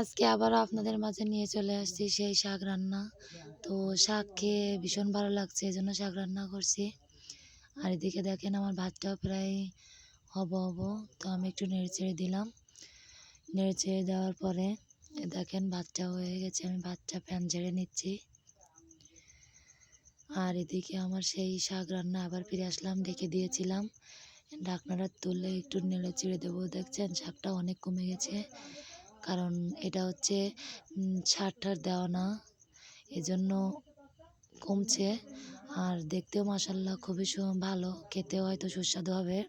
আজকে আবারও আপনাদের মাঝে নিয়ে চলে আসছি সেই শাক রান্না। তো শাক খেয়ে ভীষণ ভালো লাগছে এই জন্য শাক রান্না করছি। আর এদিকে দেখেন আমার ভাতটাও প্রায় হব হব, তো আমি একটু নেড়ে চেড়ে দিলাম। নেড়ে চেড়ে দেওয়ার পরে দেখেন ভাতটা হয়ে গেছে, আমি ভাতটা প্যান ঝেড়ে নিচ্ছি। আর এদিকে আমার সেই শাক রান্না আবার ফিরে আসলাম ডেকে দিয়েছিলাম। ঢাকনাটা তুললে একটু নেড়ে চেড়ে দেবো, দেখছেন? শাকটা অনেক কমে গেছে। কারণ এটা হচ্ছে সার টার দেওয়া না। এজন্য কমছে। আর দেখতেও মাসাল্লাহ খুবই ভালো। খেতেও হয়তো সুস্বাদু হবে।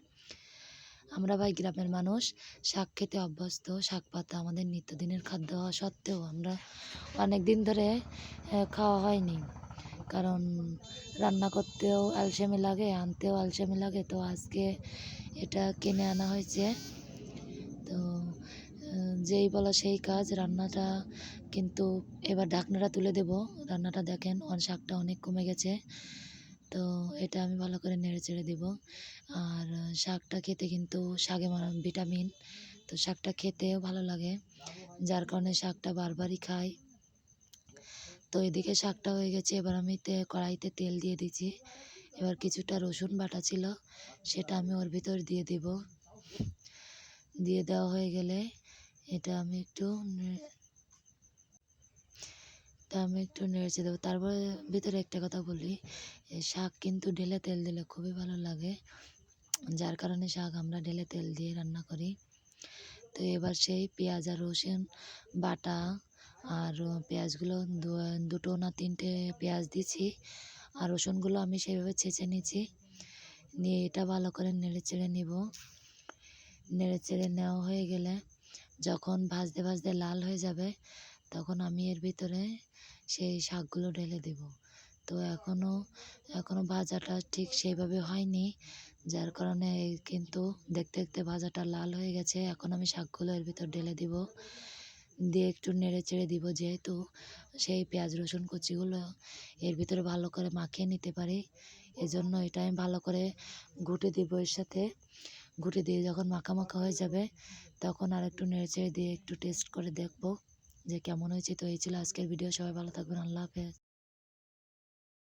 আমরা ভাই গ্রামের মানুষ, শাক খেতে অভ্যস্ত। শাক পাতা আমাদের নিত্যদিনের খাদ্য হওয়া সত্ত্বেও আমরা অনেক দিন ধরে খাওয়া হয়নি। কারণ রান্না করতেও আলসেমি লাগে, আনতেও আলসেমি লাগে। তো আজকে এটা কিনে আনা হয়েছে। তো যেই বলা সেই কাজ, রান্নাটা কিন্তু এবার ঢাকনাটা তুলে দেব। রান্নাটা দেখেন অন শাকটা অনেক কমে গেছে। তো এটা আমি ভালো করে নেড়ে চেড়ে দেবো। আর শাকটা খেতে কিন্তু শাকে ভিটামিন। তো শাকটা খেতেও ভালো লাগে। যার কারণে শাকটা বারবারই খাই। তো এদিকে শাকটা হয়ে গেছে, এবার আমি তে কড়াইতে তেল দিয়ে দিচ্ছি এবার কিছুটা রসুন বাটা ছিল, সেটা আমি ওর ভিতর দিয়ে দিব। দিয়ে দেওয়া হয়ে গেলে এটা আমি একটু তা আমি একটু নেড়েচে দেবো। তারপরে ভিতরে একটা কথা বলি শাক কিন্তু ঢেলে তেল দিলে খুবই ভালো লাগে। যার কারণে শাক আমরা ঢেলে তেল দিয়ে রান্না করি। তো এবার সেই পেঁয়াজ আর রসুন বাটা আর পেঁয়াজগুলো দুটো না তিনটে পেঁয়াজ দিছি আর রসুনগুলো আমি সেইভাবে ছেঁচে নিয়েছি। নিয়ে এটা ভালো করে নেড়ে চেড়ে নিব। নেড়ে চেড়ে নেওয়া হয়ে গেলে যখন ভাজতে ভাজতে লাল হয়ে যাবে, তখন আমি এর ভিতরে সেই শাকগুলো ঢেলে দেব। তো এখনও এখনও ভাজাটা ঠিক সেইভাবে হয়নি, যার কারণে কিন্তু দেখতে দেখতে ভাজাটা লাল হয়ে গেছে। এখন আমি শাকগুলো এর ভিতর ঢেলে দিব। দিয়ে একটু নেড়ে চেড়ে দিব যেহেতু সেই পেঁয়াজ, রসুন কুচিগুলো এর ভিতরে ভালো করে মাখিয়ে নিতে পারি। এজন্য এটা আমি ভালো করে ঘুটে দিব এর সাথে। ঘুটে দিয়ে যখন মাখা মাখা হয়ে যাবে, তখন আর একটু নেড়েচেড়ে দিয়ে একটু টেস্ট করে দেখব যে কেমন হয়েছে। তো এই ছিল আজকের ভিডিও সবাই ভালো থাকবেন। আল্লাহ হাফেজ।